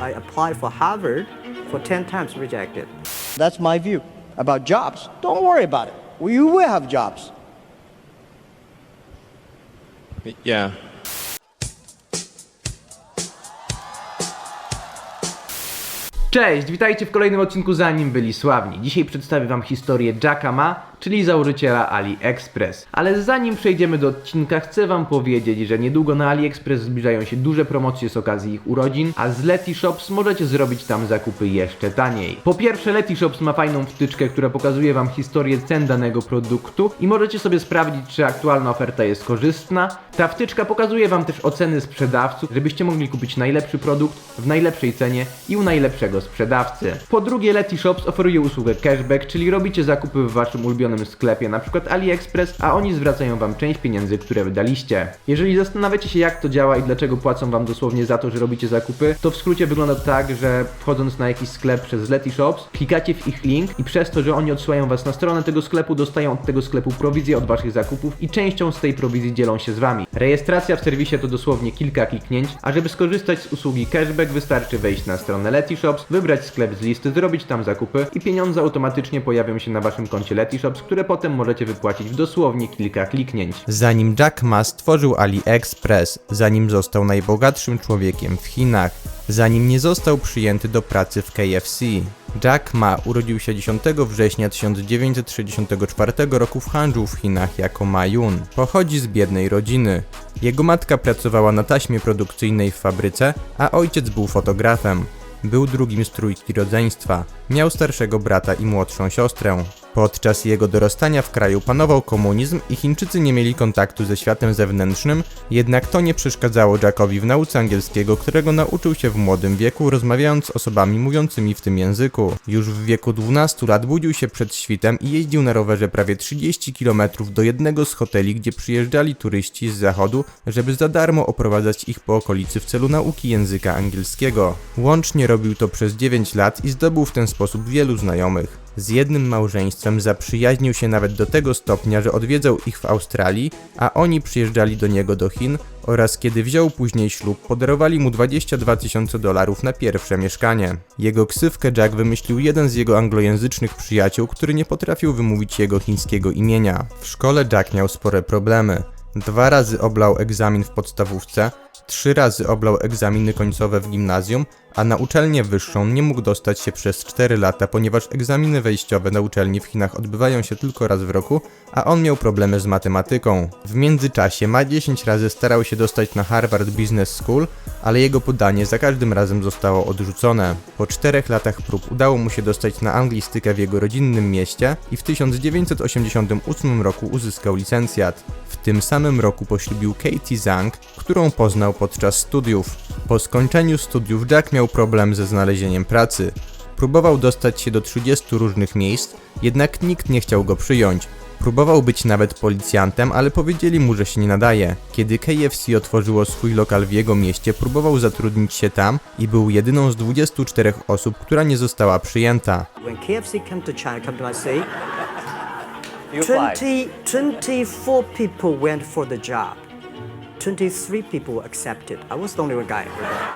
I applied for Harvard for 10 times rejected. That's my view about jobs. Don't worry about it. You will have jobs. Yeah. Cześć, witajcie w kolejnym odcinku Zanim byli sławni. Dzisiaj przedstawię wam historię Jacka Ma, czyli założyciela AliExpress. Ale zanim przejdziemy do odcinka, chcę wam powiedzieć, że niedługo na AliExpress zbliżają się duże promocje z okazji ich urodzin, a z Letyshops możecie zrobić tam zakupy jeszcze taniej. Po pierwsze, Letyshops ma fajną wtyczkę, która pokazuje wam historię cen danego produktu i możecie sobie sprawdzić, czy aktualna oferta jest korzystna. Ta wtyczka pokazuje wam też oceny sprzedawców, żebyście mogli kupić najlepszy produkt w najlepszej cenie i u najlepszego sprzedawcy. Po drugie, Letyshops oferuje usługę cashback, czyli robicie zakupy w waszym ulubionym sklepie, np. AliExpress, a oni zwracają wam część pieniędzy, które wydaliście. Jeżeli zastanawiacie się jak to działa i dlaczego płacą wam dosłownie za to, że robicie zakupy, to w skrócie wygląda tak, że wchodząc na jakiś sklep przez Letyshops, klikacie w ich link i przez to, że oni odsyłają was na stronę tego sklepu, dostają od tego sklepu prowizję od waszych zakupów i częścią z tej prowizji dzielą się z wami. Rejestracja w serwisie to dosłownie kilka kliknięć, a żeby skorzystać z usługi cashback wystarczy wejść na stronę Letyshops, wybrać sklep z listy, zrobić tam zakupy i pieniądze automatycznie pojawią się na waszym koncie Letyshops, które potem możecie wypłacić w dosłownie kilka kliknięć. Zanim Jack Ma stworzył AliExpress, zanim został najbogatszym człowiekiem w Chinach, zanim nie został przyjęty do pracy w KFC. Jack Ma urodził się 10 września 1964 roku w Hangzhou w Chinach jako Ma Yun. Pochodzi z biednej rodziny. Jego matka pracowała na taśmie produkcyjnej w fabryce, a ojciec był fotografem. Był drugim z trójki rodzeństwa. Miał starszego brata i młodszą siostrę. Podczas jego dorastania w kraju panował komunizm i Chińczycy nie mieli kontaktu ze światem zewnętrznym, jednak to nie przeszkadzało Jackowi w nauce angielskiego, którego nauczył się w młodym wieku, rozmawiając z osobami mówiącymi w tym języku. Już w wieku 12 lat budził się przed świtem i jeździł na rowerze prawie 30 km do jednego z hoteli, gdzie przyjeżdżali turyści z zachodu, żeby za darmo oprowadzać ich po okolicy w celu nauki języka angielskiego. Łącznie robił to przez 9 lat i zdobył w ten sposób wielu znajomych. Z jednym małżeństwem zaprzyjaźnił się nawet do tego stopnia, że odwiedzał ich w Australii, a oni przyjeżdżali do niego do Chin oraz kiedy wziął później ślub, podarowali mu 22 tysiące dolarów na pierwsze mieszkanie. Jego ksywkę Jack wymyślił jeden z jego anglojęzycznych przyjaciół, który nie potrafił wymówić jego chińskiego imienia. W szkole Jack miał spore problemy. Dwa razy oblał egzamin w podstawówce, trzy razy oblał egzaminy końcowe w gimnazjum, a na uczelnię wyższą nie mógł dostać się przez 4 lata, ponieważ egzaminy wejściowe na uczelni w Chinach odbywają się tylko raz w roku, a on miał problemy z matematyką. W międzyczasie ma 10 razy starał się dostać na Harvard Business School, ale jego podanie za każdym razem zostało odrzucone. Po 4 latach prób udało mu się dostać na anglistykę w jego rodzinnym mieście i w 1988 roku uzyskał licencjat. W tym samym roku poślubił Katie Zhang, którą poznał podczas studiów. Po skończeniu studiów Jack miał problem ze znalezieniem pracy. Próbował dostać się do 30 różnych miejsc, jednak nikt nie chciał go przyjąć. Próbował być nawet policjantem, ale powiedzieli mu, że się nie nadaje. Kiedy KFC otworzyło swój lokal w jego mieście, próbował zatrudnić się tam i był jedyną z 24 osób, która nie została przyjęta. When KFC came to China, come to my city, You applied. 20, 24 people went for the job. 23 people were accepted. I was the only one guy.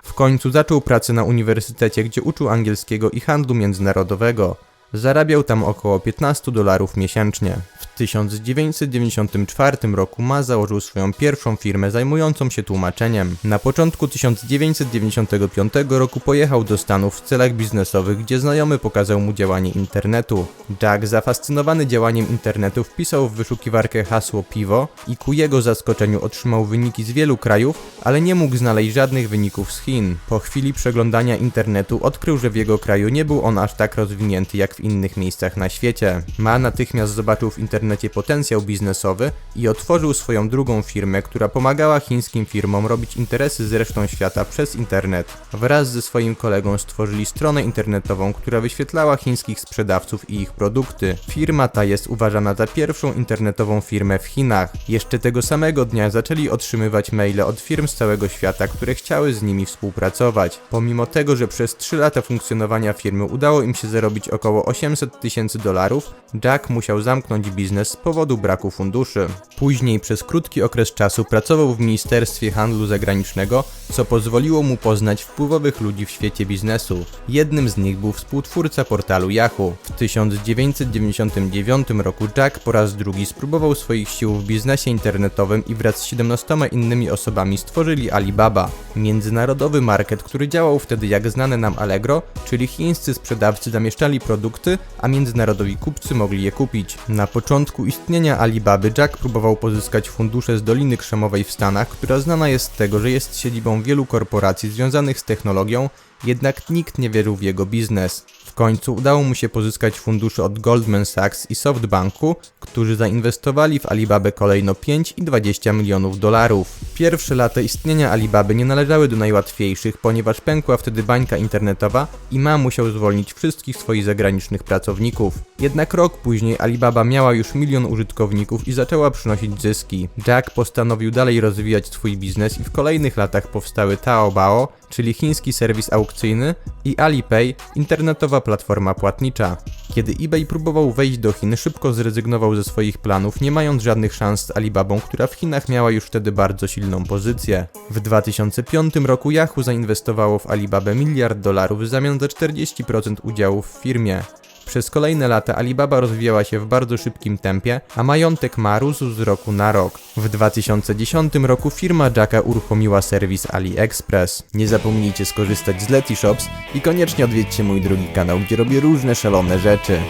W końcu zaczął pracę na uniwersytecie, gdzie uczył angielskiego i handlu międzynarodowego. Zarabiał tam około 15 dolarów miesięcznie. W 1994 roku Ma założył swoją pierwszą firmę zajmującą się tłumaczeniem. Na początku 1995 roku pojechał do Stanów w celach biznesowych, gdzie znajomy pokazał mu działanie internetu. Jack, zafascynowany działaniem internetu, wpisał w wyszukiwarkę hasło piwo i ku jego zaskoczeniu otrzymał wyniki z wielu krajów, ale nie mógł znaleźć żadnych wyników z Chin. Po chwili przeglądania internetu odkrył, że w jego kraju nie był on aż tak rozwinięty jak w innych miejscach na świecie. Ma natychmiast zobaczył w internecie potencjał biznesowy i otworzył swoją drugą firmę, która pomagała chińskim firmom robić interesy z resztą świata przez internet. Wraz ze swoim kolegą stworzyli stronę internetową, która wyświetlała chińskich sprzedawców i ich produkty. Firma ta jest uważana za pierwszą internetową firmę w Chinach. Jeszcze tego samego dnia zaczęli otrzymywać maile od firm z całego świata, które chciały z nimi współpracować. Pomimo tego, że przez 3 lata funkcjonowania firmy udało im się zarobić około 800 tysięcy dolarów, Jack musiał zamknąć biznes biznes z powodu braku funduszy. Później przez krótki okres czasu pracował w Ministerstwie Handlu Zagranicznego, co pozwoliło mu poznać wpływowych ludzi w świecie biznesu. Jednym z nich był współtwórca portalu Yahoo. W 1999 roku Jack po raz drugi spróbował swoich sił w biznesie internetowym i wraz z 17 innymi osobami stworzyli Alibaba, międzynarodowy market, który działał wtedy jak znane nam Allegro, czyli chińscy sprzedawcy zamieszczali produkty, a międzynarodowi kupcy mogli je kupić. Na początku istnienia Alibaby Jack próbował pozyskać fundusze z Doliny Krzemowej w Stanach, która znana jest z tego, że jest siedzibą wielu korporacji związanych z technologią, jednak nikt nie wierzył w jego biznes. W końcu udało mu się pozyskać fundusze od Goldman Sachs i SoftBanku, którzy zainwestowali w Alibabę kolejno 5 i 20 milionów dolarów. Pierwsze lata istnienia Alibaby nie należały do najłatwiejszych, ponieważ pękła wtedy bańka internetowa i Ma musiał zwolnić wszystkich swoich zagranicznych pracowników. Jednak rok później Alibaba miała już milion użytkowników i zaczęła przynosić zyski. Jack postanowił dalej rozwijać swój biznes i w kolejnych latach powstały Taobao, czyli chiński serwis aukcyjny i Alipay, internetowa platforma płatnicza. Kiedy eBay próbował wejść do Chin, szybko zrezygnował ze swoich planów, nie mając żadnych szans z Alibabą, która w Chinach miała już wtedy bardzo silną pozycję. W 2005 roku Yahoo zainwestowało w Alibabę miliard dolarów w zamian za 40% udziałów w firmie. Przez kolejne lata Alibaba rozwijała się w bardzo szybkim tempie, a majątek ma rósł z roku na rok. W 2010 roku firma Jacka uruchomiła serwis AliExpress. Nie zapomnijcie skorzystać z Letyshops i koniecznie odwiedźcie mój drugi kanał, gdzie robię różne szalone rzeczy.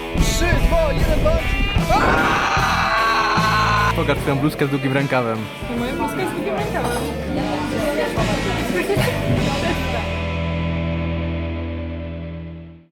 Pokaż twoją bluzkę z długim rękawem. Moja bluzka jest długim rękawem.